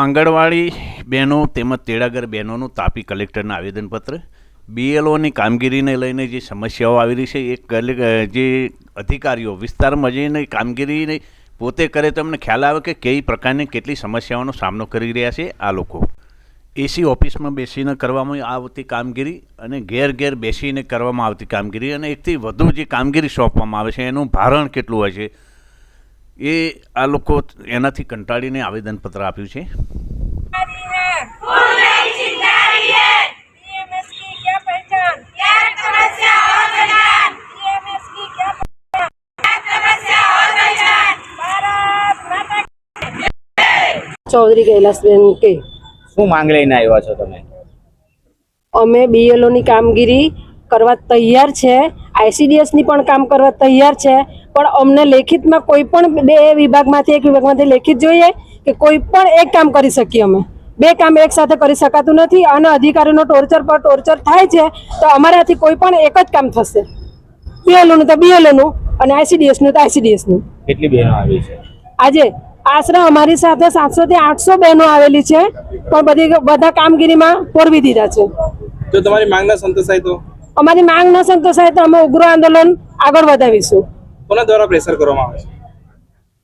આંગણવાડી બહેનો તેમજ તેડાગર બહેનોનું તાપી કલેક્ટરને આવેદનપત્ર. બીએલઓની કામગીરીને લઈને જે સમસ્યાઓ આવી રહી છે, એ જે અધિકારીઓ વિસ્તારમાં જઈને કામગીરીને પોતે કરે તો એમને ખ્યાલ આવે કે કઈ પ્રકારની કેટલી સમસ્યાઓનો સામનો કરી રહ્યા છે આ લોકો. એસી ઓફિસમાં બેસીને કરવામાં આવતી કામગીરી અને ઘેર ઘેર બેસીને કરવામાં આવતી કામગીરી અને એકથી વધુ જે કામગીરી સોંપવામાં આવે છે, એનું ભારણ કેટલું હોય છે, એ આ લોકો એનાથી કંટાળીને આવેદનપત્ર આપ્યું છે. ચૌધરી કૈલાસબેન કે શું માંગ લઈને આવ્યા છો તમે? અમે બીએલઓની કામગીરી કરવા તૈયાર છે. આઈસીડીએસની પણ કામ કરવા તૈયાર છે. પણ અમને લેખિતમાં કોઈ પણ બે વિભાગમાંથી એક વિભાગમાંથી લેખિત જોઈએ કે કોઈ પણ એક કામ કરી શકીએ અમે. બે કામ એક સાથે કરી શકાતું નથી અને અધિકારીનો ટોર્ચર પર ટોર્ચર થાય છે તો અમારાથી કોઈ પણ એક જ કામ થશે. બીએલઓનું તો બીએલઓનું અને આઈસીડીએસનું તો આઈસીડીએસનું. કેટલી બહેનો આવી છે? આજે આશરે અમારી સાથે સાતસો થી આઠસો બહેનો આવેલી છે પણ બધી બધા કામગીરીમાં પોરવી દીધા છે. જો તમારી માંગ ના સંતોષાય તો? અમારી માંગ ન સંતોષાય તો અમે ઉગ્ર આંદોલન આગળ વધાવીશું. કોના દ્વારા પ્રેશર કરવામાં આવે છે?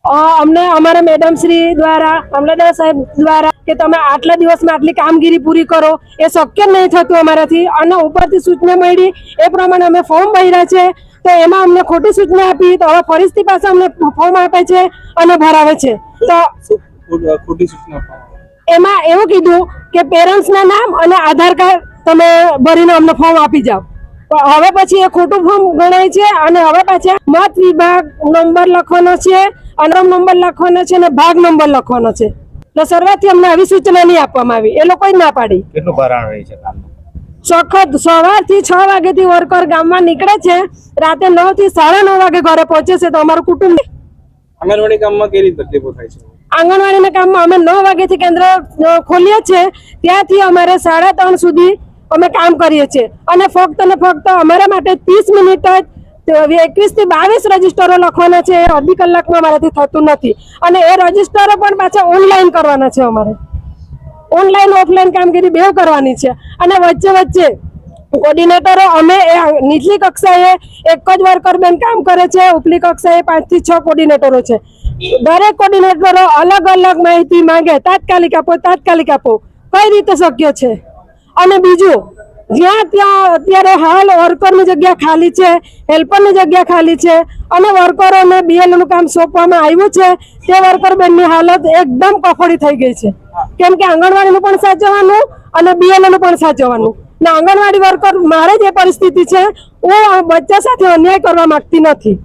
અમને અમારા મેડમ શ્રી દ્વારા અમલદાર સાહેબ દ્વારા કે તમે આટલા દિવસમાં આટલી કામગીરી પૂરી કરો એ શક્ય નહીં થતું અમારાથી. અને ઉપરથી સૂચના મળી એ પ્રમાણે અમે ફોર્મ ભર્યા છે તો એમાં અમને ખોટી સૂચના આપી તો હવે ફરીથી પાસે અમને ફોર્મ આપે છે અને ભરાવે છે. તો ખોટી સૂચના એમાં એવું કીધું કે પેરેન્ટ્સના નામ અને આધાર કાર્ડ તમે ભરીને અમને ફોર્મ આપી જાઓ. હવે પછી એ ખોટું ફોર્મ ગણાય છે અને હવે પાછા મત વિભાગ નંબર લખવાનો છે. અનરમ નંબર લખવાનો છે અને ભાગ નંબર લખવાનો છે. એટલે શરૂઆતથી અમને આવી સૂચના નહીં આપવામાં આવી. એ લોકોએ ના પાડી. કેટલું ભરાણ રહે છે સખત સવારથી છ વાગેથી વર્કર ગામમાં નીકળે છે. રાતે નવથી સાડા નવ વાગે ઘરે પહોંચે છે તો અમારું કુટુંબ આંગણવાડી કામમાં કેવી તકલીફો થાય છે? આંગણવાડીના કામમાં અમે નવ વાગ્યાથી કેન્દ્ર ખોલીએ છીએ. ત્યાંથી અમારે સાડા ત્રણ સુધી અમે કામ કરીએ છીએ. અને ફક્ત ને ફક્ત અમારા માટે ત્રીસ મિનિટ જ એકવીસથી બાવીસ રજીસ્ટરો લખવાના છે, એ અડધી કલાકમાં મારાથી થતું નથી. અને એ રજીસ્ટરો પણ પાછા ઓનલાઈન કરવાના છે અમારે. ઓનલાઈન, ઓફલાઈન કામગીરી બેવ કરવાની છે. અને વચ્ચે વચ્ચે કોર્ડિનેટરો, અમે નીચલી કક્ષાએ એક જ વર્કર બેન કામ કરે છે, ઉપલી કક્ષાએ પાંચથી છ કોર્ડિનેટરો છે. દરેક કોર્ડિનેટરો અલગ અલગ માહિતી માંગે, તાત્કાલિક આપો તાત્કાલિક આપો. કઈ રીતે શક્ય છે? અને બીજું જ્યાં ત્યાં અત્યારે હાલ વર્કરની જગ્યા ખાલી છે હેલ્પરની જગ્યા ખાલી છે અને વર્કરોને બીએલનું કામ સોંપવામાં આવ્યું છે, તે વર્કર બેનની હાલત એકદમ કફોડી થઈ ગઈ છે. કેમ કે આંગણવાડીનું પણ સાચવવાનું અને બીએલનું પણ સાચવવાનું. ને આંગણવાડી વર્કર મારે જે પરિસ્થિતિ છે હું બચ્ચા સાથે અન્યાય કરવા માંગતી નથી.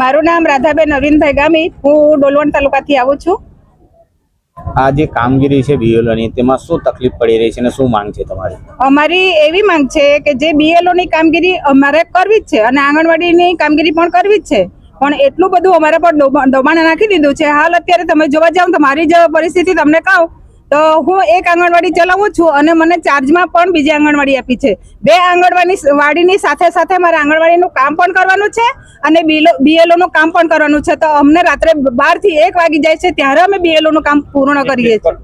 મારું નામ રાધાબેન અરવિંદભાઈ ગામી હું ડોલવણ તાલુકાથી આવું છું. આ જે કામગીરી છે બીએલઓની તેમાં શું તકલીફ પડી રહી છે અને શું માંગ છે તમારી? અમારી એવી માંગ છે કે જે બીએલઓની કામગીરી અમારે કરવી જ છે અને આંગણવાડીની કામગીરી પણ કરવી જ છે. પણ એટલું બધું અમારા પર દોબા- દબાણ નાખી દીધું છે. હાલ અત્યારે તમે જોવા જાવ તો મારી જ પરિસ્થિતિ તમને કહું તો હું એક આંગણવાડી ચલાવું છું અને મને ચાર્જમાં પણ બીજી આંગણવાડી આપી છે. બે આંગણવાડી વાડીની સાથે સાથે મારે આંગણવાડીનું કામ પણ કરવાનું છે અને બીએલઓ નું કામ પણ કરવાનું છે. તો અમને રાત્રે બારથી એક વાગી જાય છે ત્યારે અમે બીએલઓનું નું કામ પૂર્ણ કરીએ છીએ.